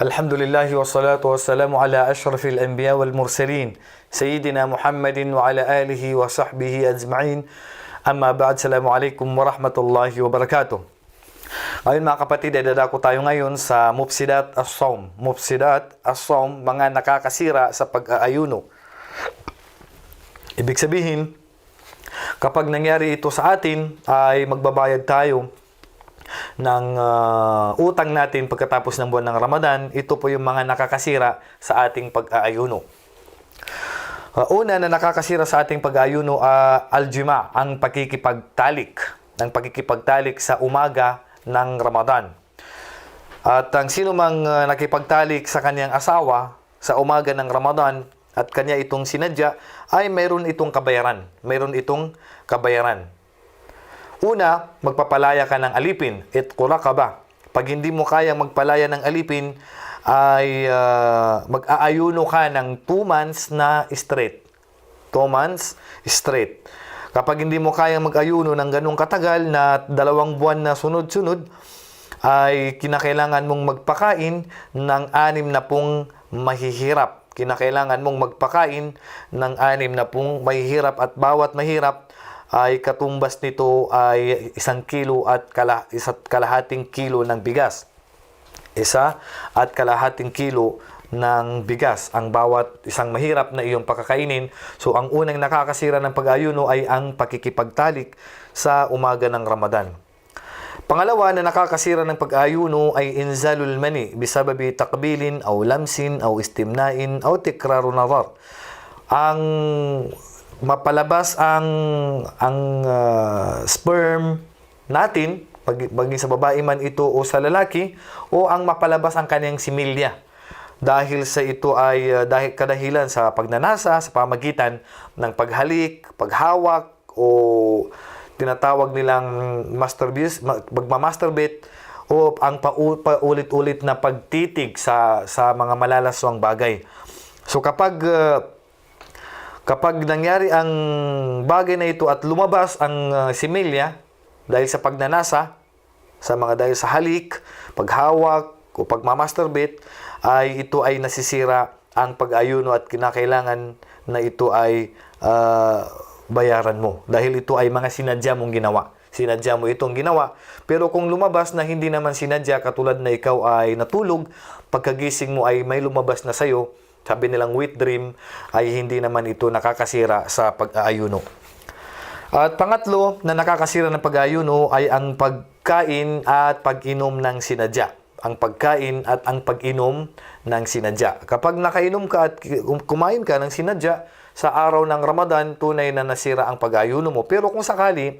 الحمد لله والصلاة والسلام على أشرف الأنبياء والمرسلين سيدنا محمد وعلى آله وصحبه أجمعين أما بعد السلام عليكم ورحمة الله وبركاته Ngayon mga kapatid, ay dadako tayo ngayon sa Mufsidat As-Sawm. Mufsidat As-Sawm, mga nakakasira sa pag-aayuno. Ibig sabihin, kapag nangyari ito sa atin, ay magbabayad tayo ng ah, utang natin pagkatapos ng buwan ng Ramadan, ito po yung mga nakakasira sa ating pag-aayuno. Ah, una na nakakasira sa ating pag-aayuno, ah, aljima, ang pakikipagtalik. Ang pakikipagtalik sa umaga ng Ramadan. At ang sino mang ah, nakipagtalik sa kanyang asawa sa umaga ng Ramadan at kanya itong sinadya, ay mayroon itong kabayaran. Mayroon itong kabayaran. Una, magpapalaya ka ng alipin. Itqura ka ba? Pag hindi mo kayang magpalaya ng alipin, ay ah, mag-aayuno ka ng 2 months na straight. 2 months straight. Kapag hindi mo kayang mag-ayuno ng ganong katagal na dalawang buwan na sunod-sunod, ay kinakailangan mong magpakain ng anim na pong mahihirap. Kinakailangan mong magpakain ng anim na pong mahihirap at bawat mahirap ay katumbas nito ay isang kilo at kala, isa't kalahating kilo ng bigas. Isa at kalahating kilo ng bigas ang bawat isang mahirap na iyong pakakainin. So ang unang nakakasira ng pag-ayuno ay ang pakikipagtalik sa umaga ng Ramadan. Pangalawa na nakakasira ng pag-ayuno ay inzalul mani bisababi takbilin aw lamsin aw istimnain aw tikraru nazar. Ang mapalabas ang ang ah, sperm natin pag baging sa babae man ito o sa lalaki o ang mapalabas ang kanyang similya dahil sa ito ay ah, dahil kadahilan sa pagnanasa sa pamagitan ng paghalik, paghawak o tinatawag nilang masturbis, ma- magmamasturbate o ang pau- paulit-ulit na pagtitig sa sa mga malalaswang bagay. So kapag ah, kapag nangyari ang bagay na ito at lumabas ang ah, similya dahil sa pagnanasa, sa mga dahil sa halik, paghawak o pagmamasturbate, ay ito ay nasisira ang pag-ayuno at kinakailangan na ito ay ah, bayaran mo. Dahil ito ay mga sinadya mong ginawa. Sinadya mo itong ginawa. Pero kung lumabas na hindi naman sinadya, katulad na ikaw ay natulog, pagkagising mo ay may lumabas na sa'yo, sabi nilang wet dream, ay hindi naman ito nakakasira sa pag-aayuno. At pangatlo na nakakasira ng pag-ayuno ay ang pagkain at pag-inom ng sinadya. Ang pagkain at ang pag-inom ng sinadya. Kapag nakainom ka at kumain ka ng sinadya sa araw ng Ramadan, tunay na nasira ang pag-ayuno mo. Pero kung sakali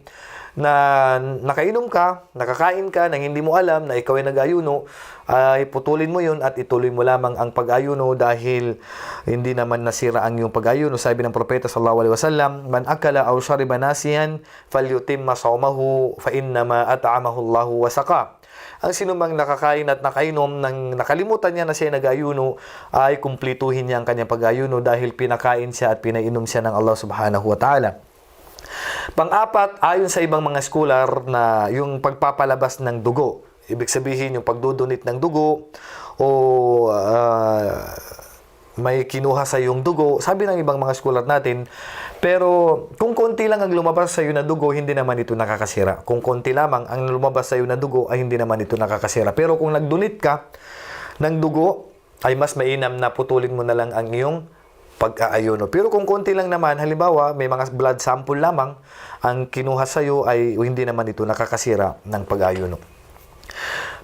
na nakainom ka, nakakain ka, nang hindi mo alam na ikaw ay nag-ayuno, ay putulin mo yun at ituloy mo lamang ang pag-ayuno dahil hindi naman nasira ang iyong pag-ayuno. Sabi ng propeta sallallahu alaihi wasallam, man akala aw shariba nasiyan falyutimma sawmahu fa innama at'amahu Allahu wa saqa. Ang sinumang nakakain at nakainom nang nakalimutan niya na siya ay nag-ayuno ay kumplituhin niya ang kanyang pag-ayuno dahil pinakain siya at pinainom siya ng Allah subhanahu wa ta'ala. Pang-apat, ayon sa ibang mga scholar na yung pagpapalabas ng dugo. Ibig sabihin yung pagdodonate ng dugo o ah, may kinuha sa yung dugo. Sabi ng ibang mga scholar natin, pero kung konti lang ang lumabas sa iyo na dugo, hindi naman ito nakakasira. Kung konti lamang ang lumabas sa iyo na dugo, ay hindi naman ito nakakasira. Pero kung nagdonate ka ng dugo, ay mas mainam na putulin mo na lang ang iyong pag-aayuno. Pero kung konti lang naman, halimbawa, may mga blood sample lamang, ang kinuha sa iyo ay hindi naman ito nakakasira ng pag-ayuno.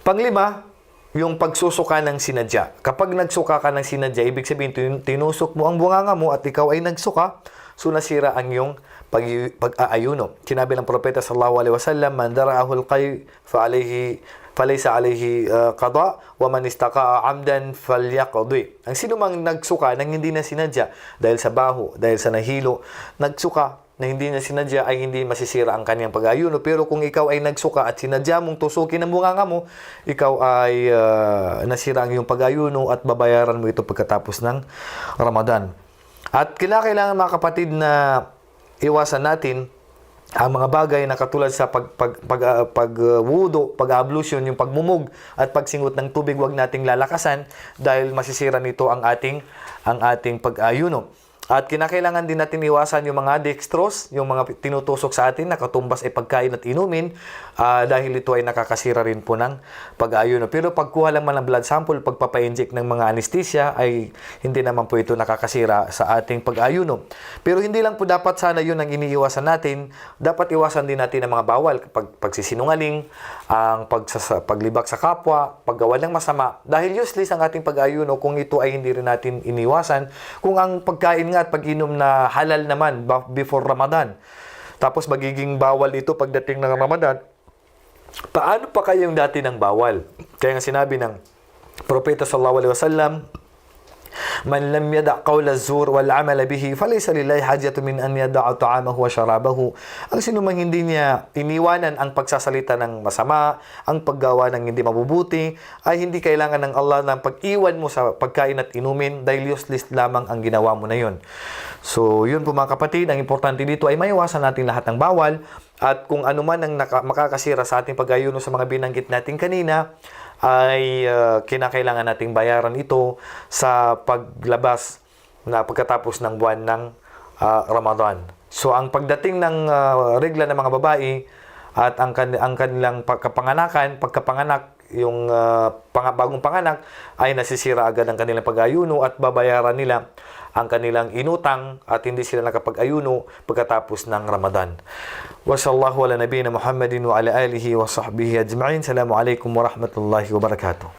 Panglima, yung pagsusuka ng sinadya. Kapag nagsuka ka ng sinadya, ibig sabihin tin- tinusok mo ang bunganga mo at ikaw ay nagsuka, so nasira ang pag- pag-aayuno. Sinabi ng propeta sallallahu alaihi wasallam, man dara'ahu al-qay fa alayhi falaysa alayhi uh, qada wa man istaqa'a amdan falyaqdi. Ang sino mang nagsuka nang hindi na sinadya dahil sa baho, dahil sa nahilo, nagsuka na hindi niya sinadya ay hindi masisira ang kanyang pag-ayuno. Pero kung ikaw ay nagsuka at sinadya mong tusukin ang bunganga mo, ikaw ay ah, nasira ang iyong pag-ayuno at babayaran mo ito pagkatapos ng Ramadan. At kailangan mga kapatid na iwasan natin ang mga bagay na katulad sa pag pag pag, uh, pag uh, wudu, pag-ablution, yung pagmumug at pagsingot ng tubig, wag nating lalakasan dahil masisira nito ang ating ang ating pag-ayuno. At kinakailangan din natin iwasan yung mga dextrose, yung mga tinutusok sa atin na katumbas ay pagkain at inumin ah, dahil ito ay nakakasira rin po ng pag-ayuno. Pero pagkuha lang man ng blood sample, pagpapa-inject ng mga anesthesia ay hindi naman po ito nakakasira sa ating pag-ayuno. Pero hindi lang po dapat sana yun ang iniiwasan natin. Dapat iwasan din natin ang mga bawal, pag, pagsisinungaling, ang pagsasa, paglibak sa kapwa, paggawa ng masama. Dahil useless ang ating pag-ayuno kung ito ay hindi rin natin iniwasan. Kung ang pagkain nga at pag-inom na halal naman before Ramadan. Tapos magiging bawal ito pagdating ng Ramadan. Paano pa kayong dati ng bawal? Kaya nga sinabi ng Propeta sallallahu alaihi wasallam, Man lam yada qawla zur wal amala bihi falaysa lillahi hajatu min an yada'a ta'amahu wa sharabahu. Ang sino mang hindi niya iniwanan ang pagsasalita ng masama, ang paggawa ng hindi mabubuti, ay hindi kailangan ng Allah ng pag-iwan mo sa pagkain at inumin dahil useless lamang ang ginawa mo na yun. So, yun po mga kapatid, ang importante dito ay maiwasan natin lahat ng bawal at kung ano man ang naka- makakasira sa ating pag-ayuno sa mga binanggit natin kanina, ay uh, kinakailangan nating bayaran ito sa paglabas na pagkatapos ng buwan ng uh, Ramadan. So ang pagdating ng uh, regla ng mga babae at ang, kan- ang kanilang pagkapanganakan, pagkapanganak, yung uh, pang- bagong panganak ay nasisira agad ang kanilang pag-ayuno at babayaran nila ang kanilang inutang at hindi sila nakapag-ayuno pagkatapos ng Ramadan. Wa sallallahu ala nabiyina Muhammadin wa ala alihi wa sahbihi ajma'in. Assalamu alaikum wa rahmatullahi wa barakatuh.